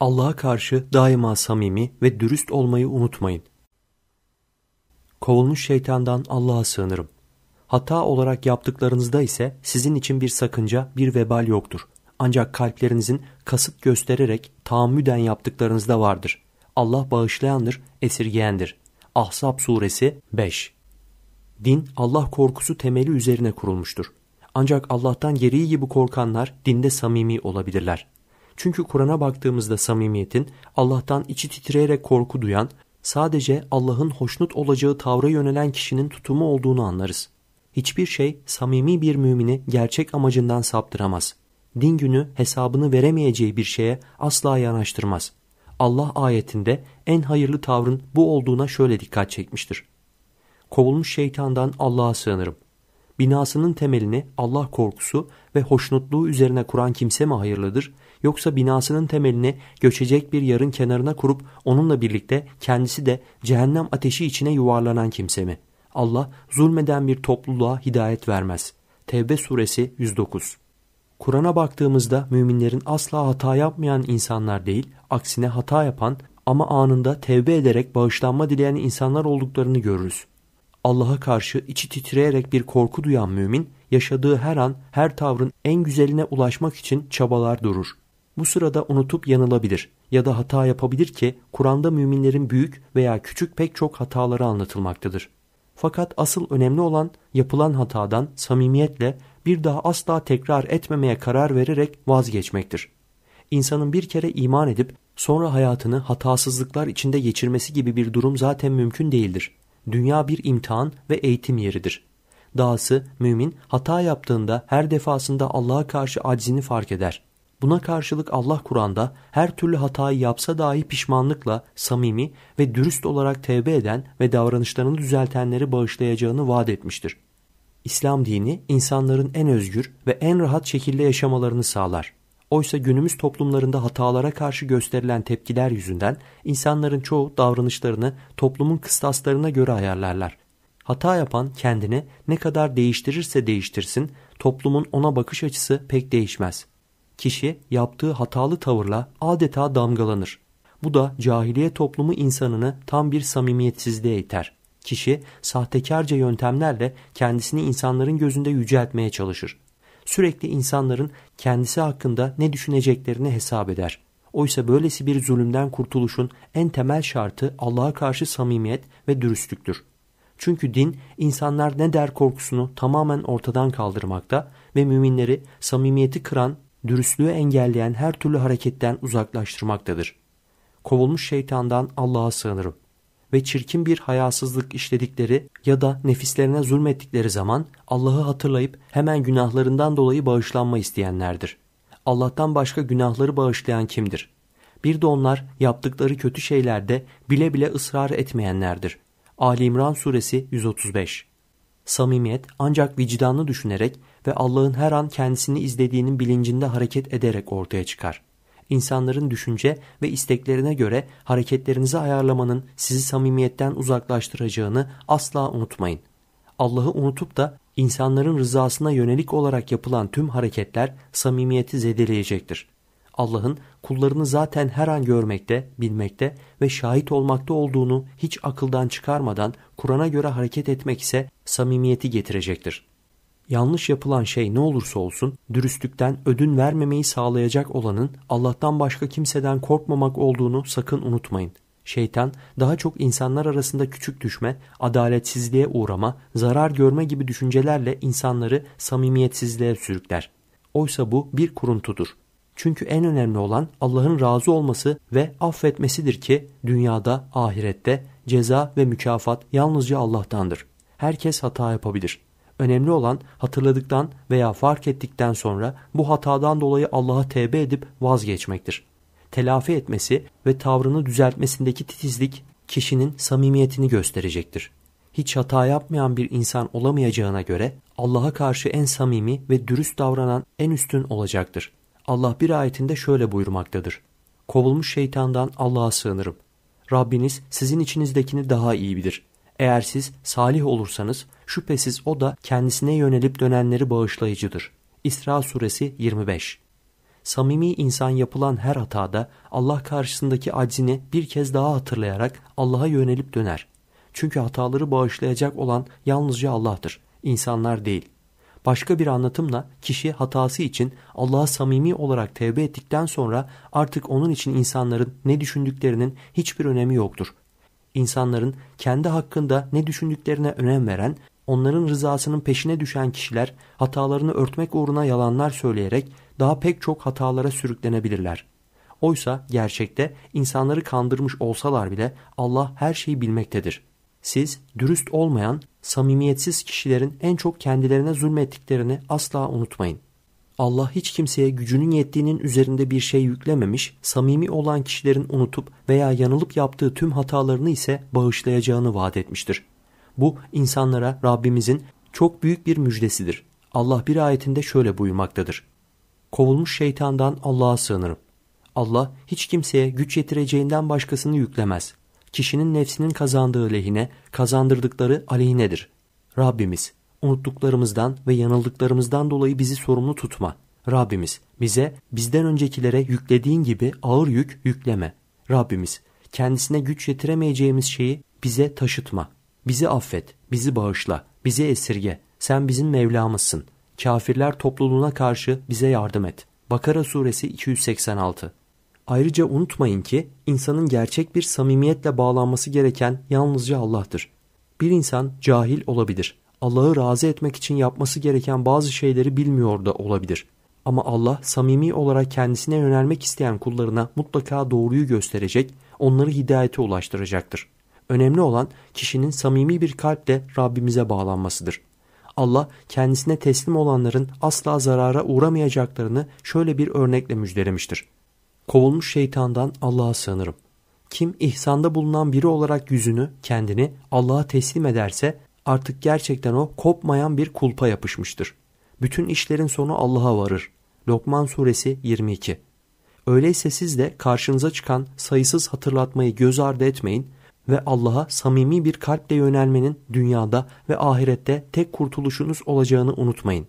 Allah'a karşı daima samimi ve dürüst olmayı unutmayın. Kovulmuş şeytandan Allah'a sığınırım. Hata olarak yaptıklarınızda ise sizin için bir sakınca, bir vebal yoktur. Ancak kalplerinizin kasıt göstererek tahammüden yaptıklarınızda vardır. Allah bağışlayandır, esirgeyendir. Ahzab suresi 5 Din Allah korkusu temeli üzerine kurulmuştur. Ancak Allah'tan gereği gibi korkanlar dinde samimi olabilirler. Çünkü Kur'an'a baktığımızda samimiyetin Allah'tan içi titreyerek korku duyan, sadece Allah'ın hoşnut olacağı tavra yönelen kişinin tutumu olduğunu anlarız. Hiçbir şey samimi bir mümini gerçek amacından saptıramaz. Din günü hesabını veremeyeceği bir şeye asla yanaştırmaz. Allah ayetinde en hayırlı tavrın bu olduğuna şöyle dikkat çekmiştir. Kovulmuş şeytandan Allah'a sığınırım. Binasının temelini Allah korkusu ve hoşnutluğu üzerine kuran kimse mi hayırlıdır yoksa binasının temelini göçecek bir yarın kenarına kurup onunla birlikte kendisi de cehennem ateşi içine yuvarlanan kimse mi? Allah zulmeden bir topluluğa hidayet vermez. Tevbe suresi 109 Kur'an'a baktığımızda müminlerin asla hata yapmayan insanlar değil, aksine hata yapan ama anında tevbe ederek bağışlanma dileyen insanlar olduklarını görürüz. Allah'a karşı içi titreyerek bir korku duyan mümin, yaşadığı her an, her tavrın en güzeline ulaşmak için çabalar durur. Bu sırada unutup yanılabilir ya da hata yapabilir ki Kur'an'da müminlerin büyük veya küçük pek çok hataları anlatılmaktadır. Fakat asıl önemli olan yapılan hatadan samimiyetle bir daha asla tekrar etmemeye karar vererek vazgeçmektir. İnsanın bir kere iman edip sonra hayatını hatasızlıklar içinde geçirmesi gibi bir durum zaten mümkün değildir. Dünya bir imtihan ve eğitim yeridir. Dahası mümin hata yaptığında her defasında Allah'a karşı aczini fark eder. Buna karşılık Allah Kur'an'da her türlü hatayı yapsa dahi pişmanlıkla, samimi ve dürüst olarak tevbe eden ve davranışlarını düzeltenleri bağışlayacağını vaat etmiştir. İslam dini insanların en özgür ve en rahat şekilde yaşamalarını sağlar. Oysa günümüz toplumlarında hatalara karşı gösterilen tepkiler yüzünden insanların çoğu davranışlarını toplumun kıstaslarına göre ayarlarlar. Hata yapan kendini ne kadar değiştirirse değiştirsin toplumun ona bakış açısı pek değişmez. Kişi yaptığı hatalı tavırla adeta damgalanır. Bu da cahiliye toplumu insanını tam bir samimiyetsizliğe iter. Kişi sahtekarca yöntemlerle kendisini insanların gözünde yüceltmeye çalışır. Sürekli insanların kendisi hakkında ne düşüneceklerini hesap eder. Oysa böylesi bir zulümden kurtuluşun en temel şartı Allah'a karşı samimiyet ve dürüstlüktür. Çünkü din insanlar ne der korkusunu tamamen ortadan kaldırmakta ve müminleri samimiyeti kıran, dürüstlüğü engelleyen her türlü hareketten uzaklaştırmaktadır. Kovulmuş şeytandan Allah'a sığınırım ve çirkin bir hayasızlık işledikleri ya da nefislerine zulmettikleri zaman Allah'ı hatırlayıp hemen günahlarından dolayı bağışlanma isteyenlerdir. Allah'tan başka günahları bağışlayan kimdir? Bir de onlar yaptıkları kötü şeylerde bile bile ısrar etmeyenlerdir. Ali İmran suresi 135 Samimiyet ancak vicdanlı düşünerek ve Allah'ın her an kendisini izlediğinin bilincinde hareket ederek ortaya çıkar insanların düşünce ve isteklerine göre hareketlerinizi ayarlamanın sizi samimiyetten uzaklaştıracağını asla unutmayın. Allah'ı unutup da insanların rızasına yönelik olarak yapılan tüm hareketler samimiyeti zedeleyecektir. Allah'ın kullarını zaten her an görmekte, bilmekte ve şahit olmakta olduğunu hiç akıldan çıkarmadan Kur'an'a göre hareket etmek ise samimiyeti getirecektir. Yanlış yapılan şey ne olursa olsun dürüstlükten ödün vermemeyi sağlayacak olanın Allah'tan başka kimseden korkmamak olduğunu sakın unutmayın. Şeytan daha çok insanlar arasında küçük düşme, adaletsizliğe uğrama, zarar görme gibi düşüncelerle insanları samimiyetsizliğe sürükler. Oysa bu bir kuruntudur. Çünkü en önemli olan Allah'ın razı olması ve affetmesidir ki dünyada, ahirette ceza ve mükafat yalnızca Allah'tandır. Herkes hata yapabilir. Önemli olan hatırladıktan veya fark ettikten sonra bu hatadan dolayı Allah'a tevbe edip vazgeçmektir. Telafi etmesi ve tavrını düzeltmesindeki titizlik kişinin samimiyetini gösterecektir. Hiç hata yapmayan bir insan olamayacağına göre Allah'a karşı en samimi ve dürüst davranan en üstün olacaktır. Allah bir ayetinde şöyle buyurmaktadır. Kovulmuş şeytandan Allah'a sığınırım. Rabbiniz sizin içinizdekini daha iyi bilir. Eğer siz salih olursanız şüphesiz o da kendisine yönelip dönenleri bağışlayıcıdır. İsra suresi 25 Samimi insan yapılan her hatada Allah karşısındaki aczini bir kez daha hatırlayarak Allah'a yönelip döner. Çünkü hataları bağışlayacak olan yalnızca Allah'tır, insanlar değil. Başka bir anlatımla kişi hatası için Allah'a samimi olarak tevbe ettikten sonra artık onun için insanların ne düşündüklerinin hiçbir önemi yoktur. İnsanların kendi hakkında ne düşündüklerine önem veren, onların rızasının peşine düşen kişiler hatalarını örtmek uğruna yalanlar söyleyerek daha pek çok hatalara sürüklenebilirler. Oysa gerçekte insanları kandırmış olsalar bile Allah her şeyi bilmektedir. Siz dürüst olmayan, samimiyetsiz kişilerin en çok kendilerine zulmettiklerini asla unutmayın. Allah hiç kimseye gücünün yettiğinin üzerinde bir şey yüklememiş, samimi olan kişilerin unutup veya yanılıp yaptığı tüm hatalarını ise bağışlayacağını vaat etmiştir. Bu insanlara Rabbimizin çok büyük bir müjdesidir. Allah bir ayetinde şöyle buyurmaktadır. Kovulmuş şeytandan Allah'a sığınırım. Allah hiç kimseye güç yetireceğinden başkasını yüklemez. Kişinin nefsinin kazandığı lehine, kazandırdıkları aleyhinedir. Rabbimiz, unuttuklarımızdan ve yanıldıklarımızdan dolayı bizi sorumlu tutma. Rabbimiz, bize bizden öncekilere yüklediğin gibi ağır yük yükleme. Rabbimiz, kendisine güç yetiremeyeceğimiz şeyi bize taşıtma. Bizi affet, bizi bağışla, bizi esirge. Sen bizim Mevlamızsın. Kafirler topluluğuna karşı bize yardım et. Bakara suresi 286 Ayrıca unutmayın ki insanın gerçek bir samimiyetle bağlanması gereken yalnızca Allah'tır. Bir insan cahil olabilir. Allah'ı razı etmek için yapması gereken bazı şeyleri bilmiyor da olabilir. Ama Allah samimi olarak kendisine yönelmek isteyen kullarına mutlaka doğruyu gösterecek, onları hidayete ulaştıracaktır. Önemli olan kişinin samimi bir kalple Rabbimize bağlanmasıdır. Allah kendisine teslim olanların asla zarara uğramayacaklarını şöyle bir örnekle müjdelemiştir. Kovulmuş şeytandan Allah'a sığınırım. Kim ihsanda bulunan biri olarak yüzünü, kendini Allah'a teslim ederse artık gerçekten o kopmayan bir kulpa yapışmıştır. Bütün işlerin sonu Allah'a varır. Lokman suresi 22 Öyleyse siz de karşınıza çıkan sayısız hatırlatmayı göz ardı etmeyin ve Allah'a samimi bir kalple yönelmenin dünyada ve ahirette tek kurtuluşunuz olacağını unutmayın.